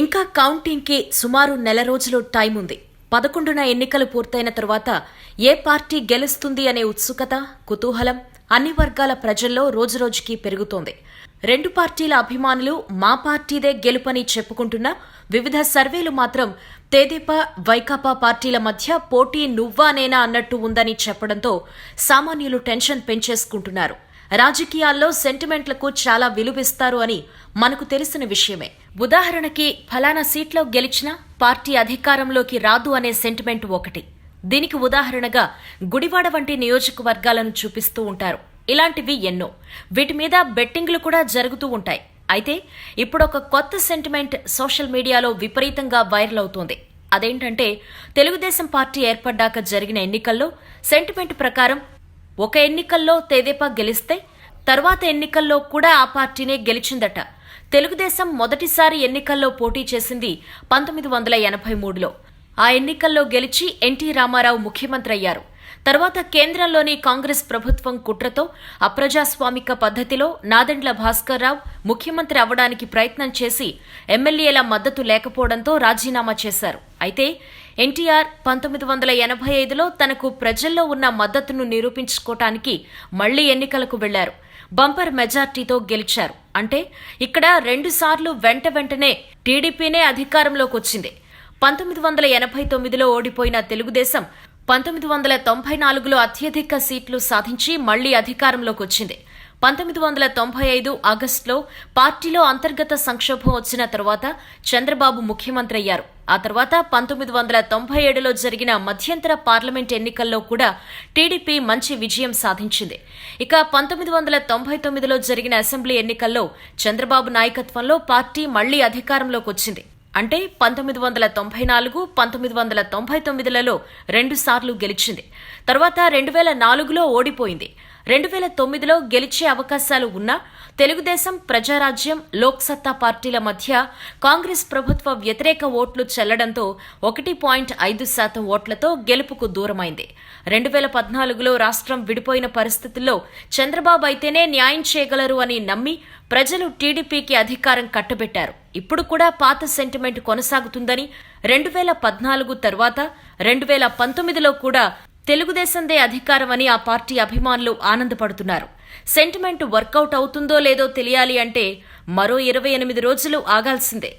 ఇంకా కౌంటింగ్కి సుమారు నెల రోజులు టైం ఉంది. పదకొండున ఎన్నికలు పూర్తయిన తరువాత ఏ పార్టీ గెలుస్తుంది అనే ఉత్సుకత కుతూహలం అన్ని వర్గాల ప్రజల్లో రోజురోజుకి పెరుగుతోంది. రెండు పార్టీల అభిమానులు మా పార్టీదే గెలుపని చెప్పుకుంటున్నా వివిధ సర్వేలు మాత్రం తేదీపా వైకాపా పార్టీల మధ్య పోటీ నువ్వా నేనా అన్నట్టు ఉందని చెప్పడంతో సామాన్యులు టెన్షన్ పెంచేసుకుంటున్నారు. రాజకీయాల్లో సెంటిమెంట్లకు చాలా విలువిస్తారు అని మనకు తెలిసిన విషయమే. ఉదాహరణకి ఫలానా సీట్లో గెలిచినా పార్టీ అధికారంలోకి రాదు అనే సెంటిమెంట్ ఒకటి. దీనికి ఉదాహరణగా గుడివాడ వంటి నియోజకవర్గాలను చూపిస్తూ ఉంటారు. ఇలాంటివి ఎన్నో. వీటి మీద బెట్టింగ్లు కూడా జరుగుతూ ఉంటాయి. అయితే ఇప్పుడు ఒక కొత్త సెంటిమెంట్ సోషల్ మీడియాలో విపరీతంగా వైరల్ అవుతోంది. అదేంటంటే తెలుగుదేశం పార్టీ ఏర్పడ్డాక జరిగిన ఎన్నికల్లో సెంటిమెంట్ ప్రకారం ఒక ఎన్నికల్లో తెదేపా గెలిస్తే తర్వాత ఎన్నికల్లో కూడా ఆ పార్టీనే గెలిచిందట. తెలుగుదేశం మొదటిసారి ఎన్నికల్లో పోటీ చేసింది పంతొమ్మిది వందల ఎనభై మూడులో. ఆ ఎన్నికల్లో గెలిచి ఎన్టీ రామారావు ముఖ్యమంత్రి అయ్యారు తర్వాత కేంద్రంలోని కాంగ్రెస్ ప్రభుత్వం కుట్రతో అప్రజాస్వామిక పద్ధతిలో నాదెండ్ల భాస్కర్రావు ముఖ్యమంత్రి అవ్వడానికి ప్రయత్నం చేసి ఎమ్మెల్యేల మద్దతు లేకపోవడంతో రాజీనామా చేశారు. అయితే ఎన్టీఆర్ పంతొమ్మిది వందల ఎనభై ఐదులో తనకు ప్రజల్లో ఉన్న మద్దతును నిరూపించుకోవటానికి మళ్ళీ ఎన్నికలకు వెళ్ళారు. బంపర్ మెజార్టీతో గెలిచారు. అంటే ఇక్కడ రెండుసార్లు వెంట వెంటనే టీడీపీనే అధికారంలోకి వచ్చింది పంతొమ్మిది వందల ఎనభై తొమ్మిదిలో ఓడిపోయిన తెలుగుదేశం పంతొమ్మిది వందల తొంభై నాలుగులో అత్యధిక సీట్లు సాధించి మళ్ళీ అధికారంలోకి వచ్చింది పంతొమ్మిది వందల తొంభై ఐదు ఆగస్టులో పార్టీలో అంతర్గత సంక్షోభం వచ్చిన తర్వాత చంద్రబాబు ముఖ్యమంత్రి అయ్యారు. ఆ తర్వాత పంతొమ్మిది వందల తొంభై ఏడులో జరిగిన మధ్యంతర పార్లమెంట్ ఎన్నికల్లో కూడా టీడీపీ మంచి విజయం సాధించింది. ఇక పంతొమ్మిది వందల తొంభై తొమ్మిదిలో జరిగిన అసెంబ్లీ ఎన్నికల్లో చంద్రబాబు నాయకత్వంలో పార్టీ మళ్ళీ అధికారంలోకి వచ్చింది అంటే పంతొమ్మిది వందల తొంభై నాలుగు పంతొమ్మిది వందల తొంభై తొమ్మిదిలలో రెండుసార్లు గెలిచింది. తర్వాత రెండు వేల నాలుగులో ఓడిపోయింది. రెండు వేల తొమ్మిదిలో గెలిచే అవకాశాలు ఉన్నా తెలుగుదేశం ప్రజారాజ్యం లోక్సత్తా పార్టీల మధ్య కాంగ్రెస్ ప్రభుత్వ వ్యతిరేక ఓట్లు చెల్లడంతో ఒకటి పాయింట్ ఐదు శాతం ఓట్లతో గెలుపుకు దూరమైంది. రెండు వేల పద్నాలుగులో రాష్ట్రం విడిపోయిన పరిస్థితుల్లో చంద్రబాబు అయితేనే న్యాయం చేయగలరు అని నమ్మి ప్రజలు టీడీపీకి అధికారం కట్టబెట్టారు. ఇప్పుడు కూడా పాత సెంటిమెంట్ కొనసాగుతుందని రెండు వేల పద్నాలుగు తర్వాత రెండు వేల పంతొమ్మిదిలో కూడా తెలుగుదేశందే అధికారమని ఆ పార్టీ అభిమానులు ఆనందపడుతున్నారు. సెంటిమెంట్ వర్కౌట్ అవుతుందో లేదో తెలియాలి అంటే మరో ఇరవై ఎనిమిది రోజులు ఆగాల్సిందే.